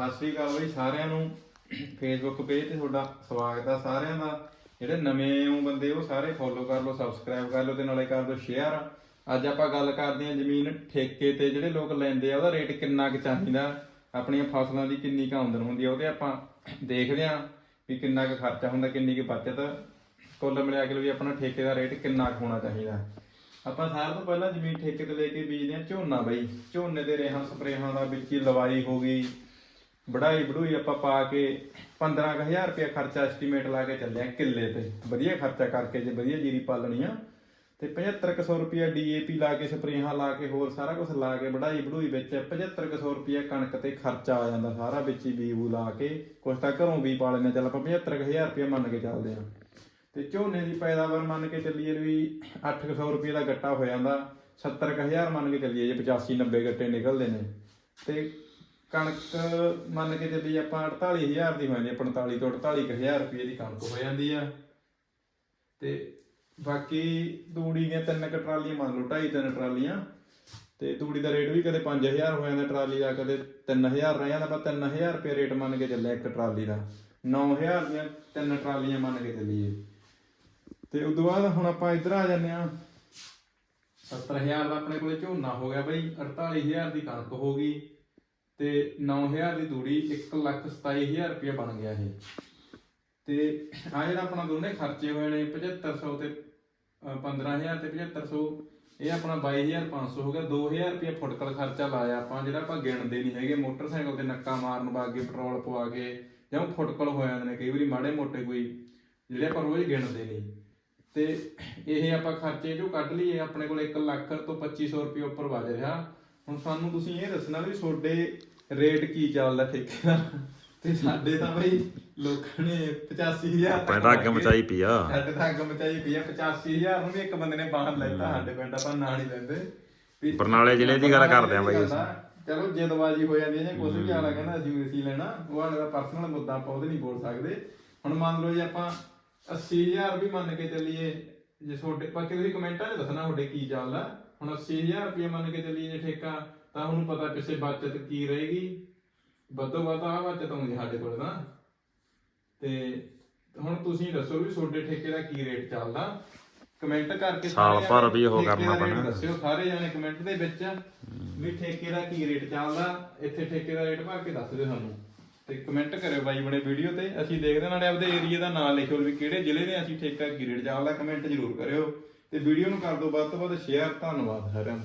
ਸਤਿ ਸ੍ਰੀ ਅਕਾਲ ਬਈ, ਸਾਰਿਆਂ ਨੂੰ। ਫੇਸਬੁੱਕ ਪੇਜ ਤੇ ਤੁਹਾਡਾ ਸਵਾਗਤ ਆ ਸਾਰਿਆਂ ਦਾ। ਜਿਹੜੇ ਨਵੇਂ ਹੋ ਬੰਦੇ, ਉਹ ਸਾਰੇ ਫੋਲੋ ਕਰ ਲਓ ਸਬਸਕ੍ਰਾਈਬ ਕਰ ਲਓ ਤੇ ਨਾਲੇ ਕਰ ਦਿਓ ਸ਼ੇਅਰ ਅੱਜ ਆਪਾਂ ਗੱਲ ਕਰਦੇ ਹਾਂ ਜ਼ਮੀਨ ਠੇਕੇ ਤੇ ਜਿਹੜੇ ਲੋਕ ਲੈਂਦੇ ਆ, ਉਹਦਾ ਰੇਟ ਕਿੰਨਾ ਕੁ ਚਾਹੀਦਾ? ਆਪਣੀਆਂ ਫਸਲਾਂ ਦੀ ਕਿੰਨੀ ਕੁ ਆਮਦਨ ਹੁੰਦੀ ਆ, ਉਹਦੇ ਆਪਾਂ ਦੇਖਦੇ ਹਾਂ ਵੀ ਕਿੰਨਾ ਕੁ ਖਰਚਾ ਹੁੰਦਾ, ਕਿੰਨੀ ਕੁ ਬਚਤ। ਕੁੱਲ ਮਿਲਾ ਕੇ ਵੀ ਆਪਣਾ ਠੇਕੇ ਦਾ ਰੇਟ ਕਿੰਨਾ ਕੁ ਹੋਣਾ ਚਾਹੀਦਾ। ਆਪਾਂ ਸਾਰਿਆਂ ਤੋਂ ਪਹਿਲਾਂ ਜ਼ਮੀਨ ਠੇਕੇ ਤੇ ਲੈ ਕੇ ਬੀਜਦੇ ਹਾਂ ਝੋਨਾ ਬਈ। ਝੋਨੇ ਦੇ ਰੇਹਾਂ, ਸਪਰੇਹਾਂ ਦਾ ਵਿੱਚ ਹੀ ਲਵਾਈ ਹੋ ਗਈ। ਵਢਾਈ ਵਢੂਈ ਆਪਾਂ ਪਾ ਕੇ 15000 ਰੁਪਏ ਖਰਚਾ ਐਸਟੀਮੇਟ ਲਾ ਕੇ ਚੱਲਿਆ ਕਿੱਲੇ ਤੇ। ਵਧੀਆ ਖਰਚਾ ਕਰਕੇ ਜੇ ਵਧੀਆ ਜੀਰੀ ਪਾਲਣੀ ਆ, ਤੇ 7500 ਰੁਪਏ ਡੀਏਪੀ ਲਾ ਕੇ, ਸਪਰੇਹਾਂ ਲਾ ਕੇ, ਹੋਰ ਸਾਰਾ ਕੁਝ ਲਾ ਕੇ ਵਢਾਈ ਵਢੂਈ ਵਿੱਚ 7500 ਰੁਪਏ ਕਣਕ ਤੇ ਖਰਚਾ ਆ ਜਾਂਦਾ ਸਾਰਾ ਵਿੱਚ ਹੀ ਬੀਜ ਬੂ ਲਾ ਕੇ। ਕੁਛ ਤਾਂ ਘਰੋਂ ਵੀ ਪਾ ਲੈਂਦੇ ਚੱਲ ਆਪਾਂ 75000 ਰੁਪਏ ਮੰਨ ਕੇ ਚੱਲਦੇ ਆ। ਤੇ ਝੋਨੇ ਦੀ ਪੈਦਾਵਾਰ ਮੰਨ ਕੇ ਚੱਲੀਏ ਵੀ 800 ਰੁਪਏ ਦਾ ਗੱਟਾ ਹੋ ਜਾਂਦਾ। 70000 ਮੰਨ ਕੇ ਚੱਲੀਏ, ਜੇ 85 90 ਗੱਟੇ ਨਿਕਲਦੇ ਨੇ। ਤੇ ਕਣਕ ਮੰਨ ਕੇ ਚੱਲੀਏ ਆਪਾਂ 48000 ਦੀ ਹੋ ਜਾਂਦੀ ਆ 45 ਤੋਂ 48000 ਰੁਪਏ ਦੀ ਕਣਕ ਹੋ ਜਾਂਦੀ ਆ। ਤੇ ਬਾਕੀ ਤੂੜੀ ਦੀਆਂ ਤਿੰਨ ਕੁ ਟਰਾਲੀਆਂ, ਮੰਨ ਲਓ ਢਾਈ ਤਿੰਨ ਟਰਾਲੀਆਂ, ਤੇ ਤੂੜੀ ਦਾ ਰੇਟ ਵੀ ਕਦੇ 5000 ਹੋ ਜਾਂਦਾ ਟਰਾਲੀ ਦਾ, ਕਦੇ 3000 ਰਹਿ ਜਾਂਦਾ, ਪਰ 3000 ਰੁਪਏ ਰੇਟ ਮੰਨ ਕੇ ਚੱਲਿਆ ਇੱਕ ਟਰਾਲੀ ਦਾ। 9000 ਦੀਆਂ ਤਿੰਨ ਟਰਾਲੀਆਂ ਮੰਨ ਕੇ ਚੱਲੀਏ। ਤੇ ਉਦੋਂ ਬਾਅਦ ਹੁਣ ਆਪਾਂ ਇੱਧਰ ਆ ਜਾਂਦੇ ਆ 70000 ਦਾ ਆਪਣੇ ਕੋਲੇ ਝੋਨਾ ਹੋ ਗਿਆ ਬਈ 48000 ਦੀ ਕਣਕ ਹੋ ਗਈ। ਤੇ 9000 ਦੀ ਤੂੜੀ 127000 ਰੁਪਏ ਬਣ ਗਿਆ ਇਹ। ਤੇ ਆ ਜਿਹੜਾ ਆਪਣਾ ਦੋਨੇ ਖਰਚੇ ਹੋਏ ਨੇ 7500 ਤੇ ਅ, 15000 ਤੇ 7500 ਇਹ ਆਪਣਾ 22500 ਹੋ ਗਿਆ। 2000 ਰੁਪਏ ਫੁੱਟਕਲ ਖਰਚਾ ਲਾਇਆ ਆਪਾਂ ਜਿਹੜਾ ਆਪਾਂ ਗਿਣਦੇ ਨਹੀਂ ਹੈਗੇ। ਮੋਟਰਸਾਈਕਲ ਤੇ ਨੱਕਾ ਮਾਰਨ ਵਾਗੇ ਪੈਟਰੋਲ ਪਵਾ ਕੇ ਜਾਂ ਉਹ ਫੁਟਕਲ ਹੋ ਜਾਂਦੇ ਨੇ ਕਈ ਵਾਰੀ ਮਾੜੇ ਮੋਟੇ ਕੋਈ ਜਿਹੜੇ ਆਪਾਂ ਰੋਜ਼ ਗਿਣਦੇ ਨਹੀਂ ਤੇ ਇਹ ਆਪਾਂ ਖਰਚੇ ਜੋ ਕੱਢ ਲਈਏ ਆਪਣੇ ਕੋਲ 1 ਲੱਖ ਤੋਂ 2500 ਰੁਪਏ ਉੱਪਰ ਵੱਜ ਰਿਹਾ। ਹੁਣ ਸਾਨੂੰ ਤੁਸੀਂ ਇਹ ਦੱਸਣਾ ਵੀ ਤੁਹਾਡੇ ਰੇਟ ਕੀ ਚੱਲਦਾ ਠੇਕੇ ਦਾ? ਤੇ ਸਾਡੇ ਤਾਂ ਬਈ ਲੋਕਾਂ ਨੇ 85000 ਮੈਂ ਤਾਂ ਅੱਗ ਮਚਾਈ ਪਈ ਆ। ਸਾਡੇ ਤਾਂ ਅੱਗ ਮਚਾਈ ਪਈ ਆ 85000 ਨੂੰ ਵੀ ਇੱਕ ਬੰਦੇ ਨੇ ਬਾਹਰ ਲੈਤਾ ਸਾਡੇ ਪਿੰਡ ਆਪਾਂ ਨਾਂ ਨਹੀਂ ਲੈਂਦੇ। ਬਰਨਾਲੇ ਜ਼ਿਲ੍ਹੇ ਦੀ ਗੱਲ ਕਰਦੇ ਆ ਬਾਈ। ਚਲੋ ਜਿੱਦਬਾਜੀ ਹੋ ਜਾਂਦੀ ਹੈ ਜਾਂ ਕੁਝ ਵੀ ਆਲਾ ਕਹਿੰਦਾ ਅਸੀਂ ਵੀ ਲੈਣਾ ਉਹ ਆਲੇ ਦਾ ਪਰਸਨਲ ਮੁੱਦਾ ਆਪਾਂ ਉਹਦੇ ਨਹੀਂ ਬੋਲ ਸਕਦੇ। ਹੁਣ ਮੰਨ ਲਓ ਜੇ ਆਪਾਂ 80000 ਵੀ ਮੰਨ ਕੇ ਚੱਲੀਏ ਜੇ ਤੁਹਾਡੇ ਬਾਕੀ ਤੁਸੀਂ ਕਮੈਂਟਾਂ 'ਚ ਦੱਸਣਾ ਤੁਹਾਡੇ ਕੀ ਚੱਲਦਾ। ਹੁਣ 80000 ਰੁਪਏ ਮੰਨ ਕੇ ਚੱਲੀਏ ਜੇ ਠੇਕਾ ਤਾਂ ਉਹਨੂੰ ਪਤਾ ਪਿੱਛੇ ਬਚਤ ਕੀ ਰਹੇਗੀ। ਵੱਧੋ ਵੱਧ ਆ ਬਚਤ ਹੋਊਗੀ ਸਾਡੇ ਕੋਲ ਨਾ ਤੇ ਹੁਣ ਤੁਸੀਂ ਦੱਸੋ ਵੀ ਤੁਹਾਡੇ ਠੇਕੇ ਦਾ ਕੀ ਰੇਟ ਚੱਲਦਾ। ਕਮੈਂਟ ਕਰਕੇ ਸਾਲ ਸਾਰੇ ਭਰ ਵੀ ਉਹ ਕਰਨਾ ਪੈਣਾ। ਦੱਸਿਓ ਸਾਰੇ ਜਾਣੇ ਕਮੈਂਟ ਦੇ ਵਿੱਚ ਵੀ ਠੇਕੇ ਦਾ ਕੀ ਰੇਟ ਚੱਲਦਾ। ਇੱਥੇ ਠੇਕੇ ਦਾ ਰੇਟ ਭਰ ਕੇ ਦੱਸ ਦਿਓ ਸਾਨੂੰ। ਤੇ ਕਮੈਂਟ ਕਰਿਓ ਬਾਈ ਬਣੇ ਵੀਡੀਓ ਤੇ। ਅਸੀਂ ਦੇਖਦੇ ਨਾਲੇ ਆਪਦੇ ਏਰੀਆ ਦਾ ਨਾਮ ਲਿਖਿਓ ਵੀ ਕਿਹੜੇ ਜ਼ਿਲ੍ਹੇ ਦੇ ਅਸੀਂ ਠੇਕਾ ਕੀ ਰੇਟ ਚੱਲਦਾ ਕਮੈਂਟ ਜ਼ਰੂਰ ਕਰਿਓ। ਤੇ ਵੀਡੀਓ ਨੂੰ ਕਰ ਦਿਓ ਵੱਧ ਤੋਂ ਵੱਧ ਸ਼ੇਅਰ ਧੰਨਵਾਦ ਸਾਰਿਆਂ ਦਾ